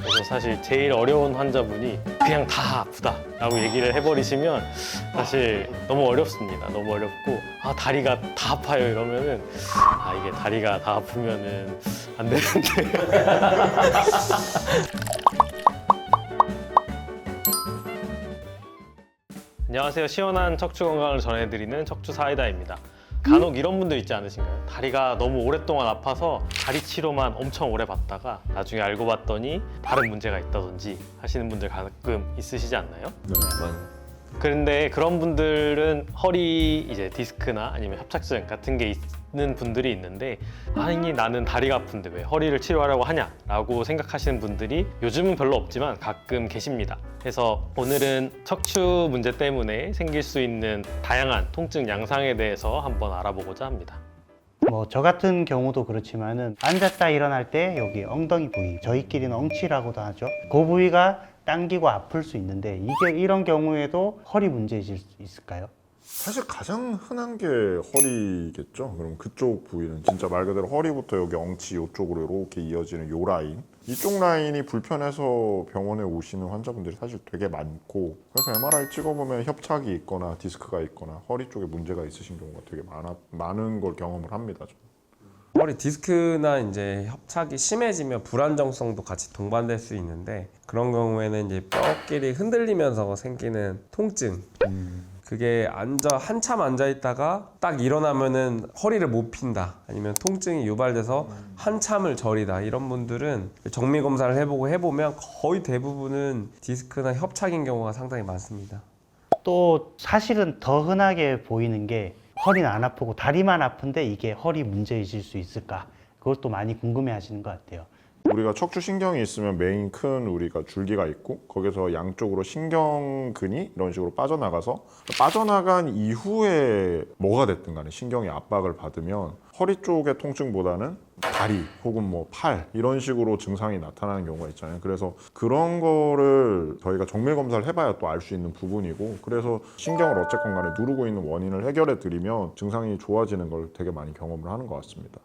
그래서 사실 제일 어려운 환자분이 그냥 다 아프다 라고 얘기를 해버리시면 사실 너무 어렵습니다. 너무 어렵고 아 다리가 다 아파요 이러면은 아 이게 다리가 다 아프면은 안 되는데 안녕하세요. 시원한 척추 건강을 전해드리는 척추 사이다입니다. 간혹 이런 분들 있지 않으신가요? 다리가 너무 오랫동안 아파서 다리 치료만 엄청 오래 받다가 나중에 알고 봤더니 다른 문제가 있다든지 하시는 분들 가끔 있으시지 않나요? 네. 그런데 그런 분들은 허리 이제 디스크나 아니면 협착증 같은 게 있 는 분들이 있는데 아니 나는 다리가 아픈데 왜 허리를 치료하려고 하냐라고 생각하시는 분들이 요즘은 별로 없지만 가끔 계십니다. 그래서 오늘은 척추 문제 때문에 생길 수 있는 다양한 통증 양상에 대해서 한번 알아보고자 합니다. 뭐 저 같은 경우도 그렇지만은 앉았다 일어날 때 여기 엉덩이 부위 저희끼리는 엉치라고도 하죠 그 부위가 당기고 아플 수 있는데 이게 이런 경우에도 허리 문제이실 수 있을까요? 사실 가장 흔한 게 허리겠죠. 그럼 그쪽 부위는 진짜 말 그대로 허리부터 여기 엉치 이쪽으로 이렇게 이어지는 요 라인. 이쪽 라인이 불편해서 병원에 오시는 환자분들이 사실 되게 많고 그래서 MRI 찍어보면 협착이 있거나 디스크가 있거나 허리 쪽에 문제가 있으신 경우가 되게 많아, 많은 걸 경험을 합니다. 저는. 허리 디스크나 이제 협착이 심해지면 불안정성도 같이 동반될 수 있는데 그런 경우에는 이제 뼈끼리 흔들리면서 생기는 통증 그게 앉아 한참 앉아 있다가 딱 일어나면은 허리를 못 핀다. 아니면 통증이 유발돼서 한참을 저리다. 이런 분들은 정밀 검사를 해보고 해보면 거의 대부분은 디스크나 협착인 경우가 상당히 많습니다. 또 사실은 더 흔하게 보이는 게 허리는 안 아프고 다리만 아픈데 이게 허리 문제이실 수 있을까? 그것도 많이 궁금해 하시는 것 같아요 우리가 척추 신경이 있으면 메인 큰 우리가 줄기가 있고 거기서 양쪽으로 신경근이 이런 식으로 빠져나가서 빠져나간 이후에 뭐가 됐든 간에 신경이 압박을 받으면 허리 쪽의 통증보다는 다리 혹은 뭐 팔 이런 식으로 증상이 나타나는 경우가 있잖아요. 그래서 그런 거를 저희가 정밀 검사를 해봐야 또 알 수 있는 부분이고 그래서 신경을 어쨌건 간에 누르고 있는 원인을 해결해 드리면 증상이 좋아지는 걸 되게 많이 경험을 하는 것 같습니다.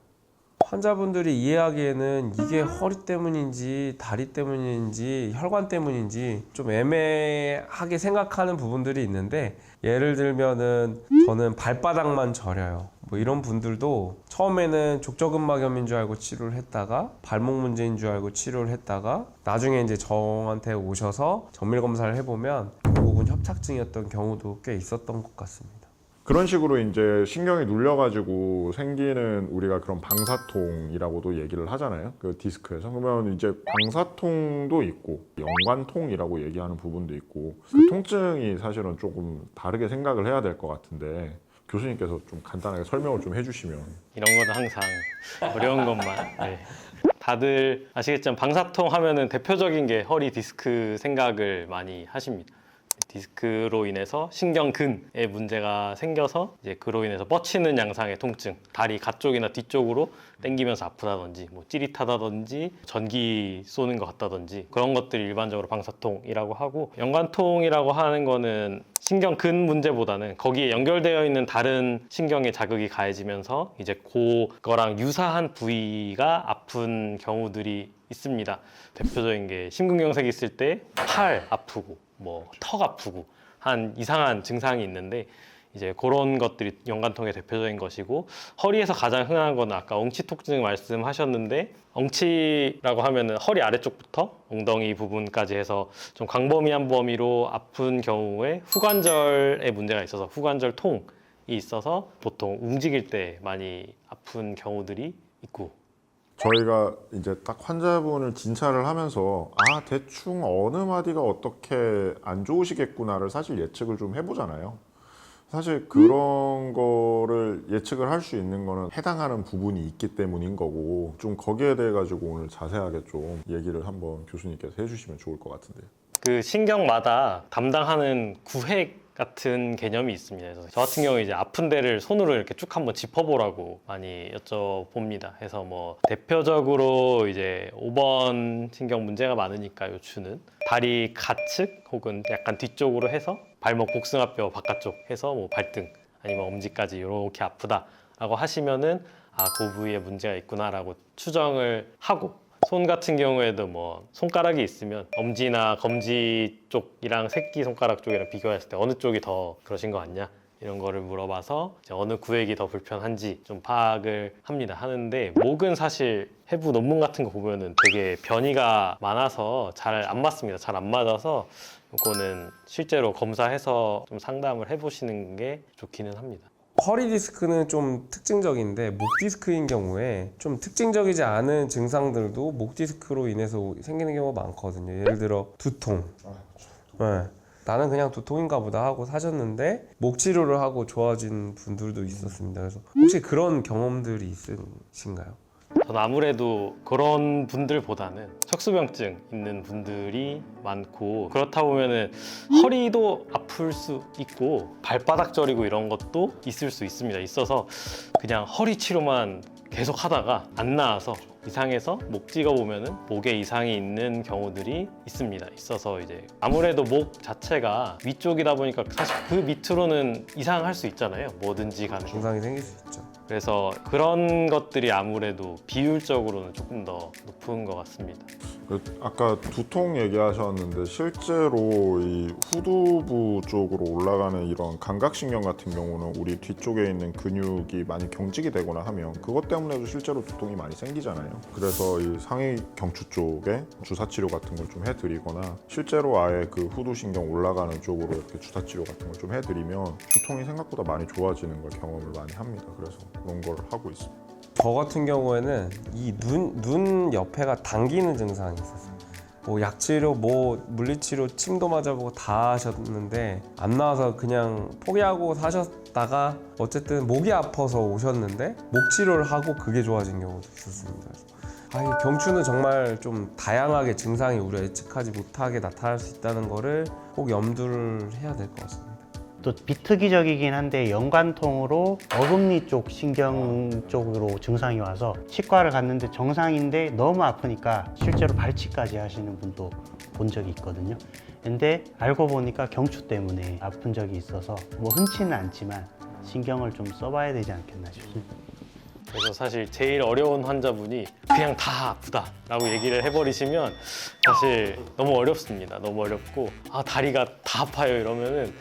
환자분들이 이해하기에는 이게 허리 때문인지 다리 때문인지 혈관 때문인지 좀 애매하게 생각하는 부분들이 있는데 예를 들면은 저는 발바닥만 저려요. 뭐 이런 분들도 처음에는 족저근막염인 줄 알고 치료를 했다가 발목 문제인 줄 알고 치료를 했다가 나중에 이제 저한테 오셔서 정밀 검사를 해보면 결국은 협착증이었던 경우도 꽤 있었던 것 같습니다. 그런 식으로 이제 신경이 눌려가지고 생기는 우리가 그런 방사통이라고도 얘기를 하잖아요. 그 디스크에서. 그러면 이제 방사통도 있고 연관통이라고 얘기하는 부분도 있고 그 통증이 사실은 조금 다르게 생각을 해야 될 것 같은데 교수님께서 좀 간단하게 설명을 좀 해주시면 이런 건 항상 어려운 것만. 네. 다들 아시겠지만 방사통 하면은 대표적인 게 허리 디스크 생각을 많이 하십니다. 디스크로 인해서 신경근에 문제가 생겨서 이제 그로 인해서 뻗치는 양상의 통증, 다리 가쪽이나 뒤쪽으로 당기면서 아프다든지 뭐 찌릿하다든지 전기 쏘는 것 같다든지 그런 것들이 일반적으로 방사통이라고 하고 연관통이라고 하는 거는 신경근 문제보다는 거기에 연결되어 있는 다른 신경의 자극이 가해지면서 이제 그거랑 유사한 부위가 아픈 경우들이 있습니다. 대표적인 게 심근경색 있을 때 팔 아프고 뭐 턱 아프고 한 이상한 증상이 있는데 이제 그런 것들이 연관통의 대표적인 것이고 허리에서 가장 흔한 거는 아까 엉치 통증 말씀하셨는데 엉치라고 하면은 허리 아래쪽부터 엉덩이 부분까지 해서 좀 광범위한 범위로 아픈 경우에 후관절에 문제가 있어서 후관절 통이 있어서 보통 움직일 때 많이 아픈 경우들이 있고 저희가 이제 딱 환자분을 진찰을 하면서 아 대충 어느 마디가 어떻게 안 좋으시겠구나를 사실 예측을 좀 해보잖아요. 사실 그런 거를 예측을 할 수 있는 거는 해당하는 부분이 있기 때문인 거고 좀 거기에 대해 가지고 오늘 자세하게 좀 얘기를 한번 교수님께서 해주시면 좋을 것 같은데요. 그 신경마다 담당하는 구획 같은 개념이 있습니다. 그래서 저 같은 경우 이제 아픈 데를 손으로 이렇게 쭉 한번 짚어보라고 많이 여쭤봅니다. 해서 뭐 대표적으로 이제 5번 신경 문제가 많으니까 요추는 다리 가측 혹은 약간 뒤쪽으로 해서 발목 복숭아뼈 바깥쪽 해서 뭐 발등 아니면 엄지까지 이렇게 아프다라고 하시면은 아 그 부위에 문제가 있구나라고 추정을 하고 손 같은 경우에도 뭐 손가락이 있으면 엄지나 검지 쪽이랑 새끼 손가락 쪽이랑 비교했을 때 어느 쪽이 더 그러신 거 같냐 이런 거를 물어봐서 이제 어느 구획이 더 불편한지 좀 파악을 합니다 하는데 목은 사실 해부 논문 같은 거 보면은 되게 변이가 많아서 잘 안 맞습니다 잘 안 맞아서 이거는 실제로 검사해서 좀 상담을 해보시는 게 좋기는 합니다. 허리 디스크는 좀 특징적인데 목 디스크인 경우에 좀 특징적이지 않은 증상들도 목 디스크로 인해서 생기는 경우가 많거든요. 예를 들어 두통. 네. 나는 그냥 두통인가 보다 하고 사셨는데 목 치료를 하고 좋아진 분들도 있었습니다. 그래서 혹시 그런 경험들이 있으신가요? 저는 아무래도 그런 분들보다는 척수병증 있는 분들이 많고 그렇다 보면은 허리도 아플 수 있고 발바닥 저리고 이런 것도 있을 수 있습니다. 있어서 그냥 허리 치료만 계속 하다가 안 나아서 이상해서 목 찍어 보면은 목에 이상이 있는 경우들이 있습니다. 있어서 이제 아무래도 목 자체가 위쪽이다 보니까 사실 그 밑으로는 이상할 수 있잖아요. 뭐든지 간에. 증상이 생길 수 있죠. 그래서 그런 것들이 아무래도 비율적으로는 조금 더 높은 것 같습니다. 그 아까 두통 얘기하셨는데 실제로 이 후두부 쪽으로 올라가는 이런 감각신경 같은 경우는 우리 뒤쪽에 있는 근육이 많이 경직이 되거나 하면 그것 때문에도 실제로 두통이 많이 생기잖아요. 그래서 이 상위 경추 쪽에 주사 치료 같은 걸 좀 해드리거나 실제로 아예 그 후두신경 올라가는 쪽으로 이렇게 주사 치료 같은 걸 좀 해드리면 두통이 생각보다 많이 좋아지는 걸 경험을 많이 합니다. 그래서 걸 하고 있습니다. 저 같은 경우에는 이 눈 눈 옆에가 당기는 증상이 있었어요. 뭐 약치료, 뭐 물리치료, 침도 맞아보고 다 하셨는데 안 나와서 그냥 포기하고 사셨다가 어쨌든 목이 아파서 오셨는데 목 치료를 하고 그게 좋아진 경우도 있었습니다. 아, 이 경추는 정말 좀 다양하게 증상이 우리가 예측하지 못하게 나타날 수 있다는 거를 꼭 염두를 해야 될 것 같습니다. 또 비특이적이긴 한데 연관통으로 어금니 쪽 신경 쪽으로 증상이 와서 치과를 갔는데 정상인데 너무 아프니까 실제로 발치까지 하시는 분도 본 적이 있거든요. 근데 알고 보니까 경추 때문에 아픈 적이 있어서 뭐 흔치는 않지만 신경을 좀 써봐야 되지 않겠나 싶습니다. 그래서 사실 제일 어려운 환자분이 그냥 다 아프다라고 얘기를 해버리시면 사실 너무 어렵습니다. 너무 어렵고 아 다리가 다 아파요 이러면은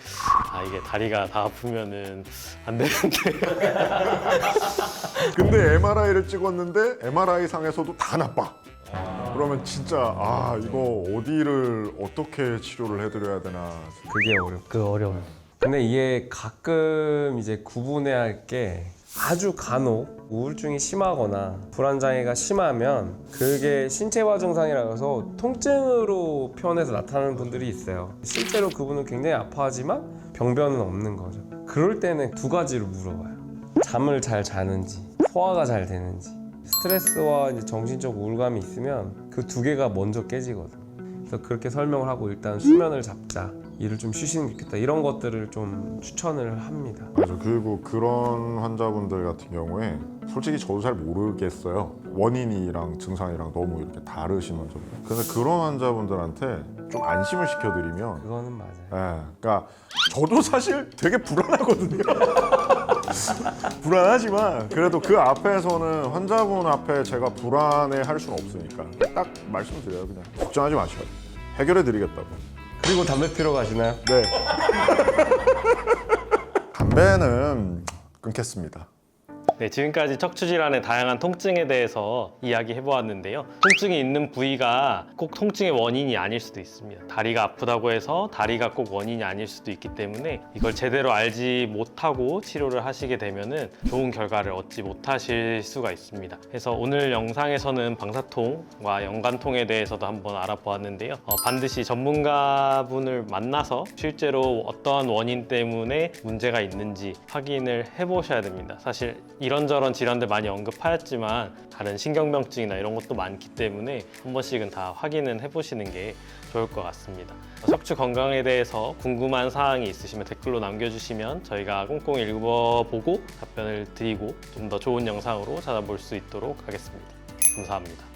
아 이게 다리가 다 아프면은 안 되는데 근데 MRI를 찍었는데 MRI 상에서도 다 나빠. 그러면 진짜 아 이거 어디를 어떻게 치료를 해드려야 되나. 그게 어렵. 그 어려움. 근데 이게 가끔 이제 구분해야 할 게 아주 간혹 우울증이 심하거나 불안 장애가 심하면 그게 신체화 증상이라 해서 통증으로 표현해서 나타나는 분들이 있어요. 실제로 그분은 굉장히 아파하지만 병변은 없는 거죠. 그럴 때는 두 가지를 물어봐요. 잠을 잘 자는지, 소화가 잘 되는지. 스트레스와 이제 정신적 우울감이 있으면 그 두 개가 먼저 깨지거든요. 그래서 그렇게 설명을 하고 일단 수면을 잡자. 일을 좀 쉬시는 게 좋겠다. 이런 것들을 좀 추천을 합니다. 맞아. 그리고 그런 환자분들 같은 경우에 솔직히 저도 잘 모르겠어요. 원인이랑 증상이랑 너무 이렇게 다르신 환자분들. 그래서 그런 환자분들한테 좀 안심을 시켜드리면 그거는 맞아요. 예, 그러니까 저도 사실 되게 불안하거든요. 불안하지만 그래도 그 앞에서는 환자분 앞에 제가 불안해 할 수는 없으니까 딱 말씀드려요. 그냥 걱정하지 마셔요. 해결해 드리겠다고. 그리고 담배 피러 가시나요? 네. 담배는 끊겠습니다. 네, 지금까지 척추 질환의 다양한 통증에 대해서 이야기해 보았는데요. 통증이 있는 부위가 꼭 통증의 원인이 아닐 수도 있습니다. 다리가 아프다고 해서 다리가 꼭 원인이 아닐 수도 있기 때문에 이걸 제대로 알지 못하고 치료를 하시게 되면은 좋은 결과를 얻지 못하실 수가 있습니다. 그래서 오늘 영상에서는 방사통과 연관통에 대해서도 한번 알아보았는데요. 어, 반드시 전문가분을 만나서 실제로 어떠한 원인 때문에 문제가 있는지 확인을 해보셔야 됩니다. 사실 이런저런 질환들 많이 언급하였지만 다른 신경병증이나 이런 것도 많기 때문에 한 번씩은 다 확인은 해보시는 게 좋을 것 같습니다. 어, 척추 건강에 대해서 궁금한 사항이 있으시면 댓글로 남겨주시면 저희가 꼼꼼히 읽어보고 답변을 드리고 좀 더 좋은 영상으로 찾아볼 수 있도록 하겠습니다. 감사합니다.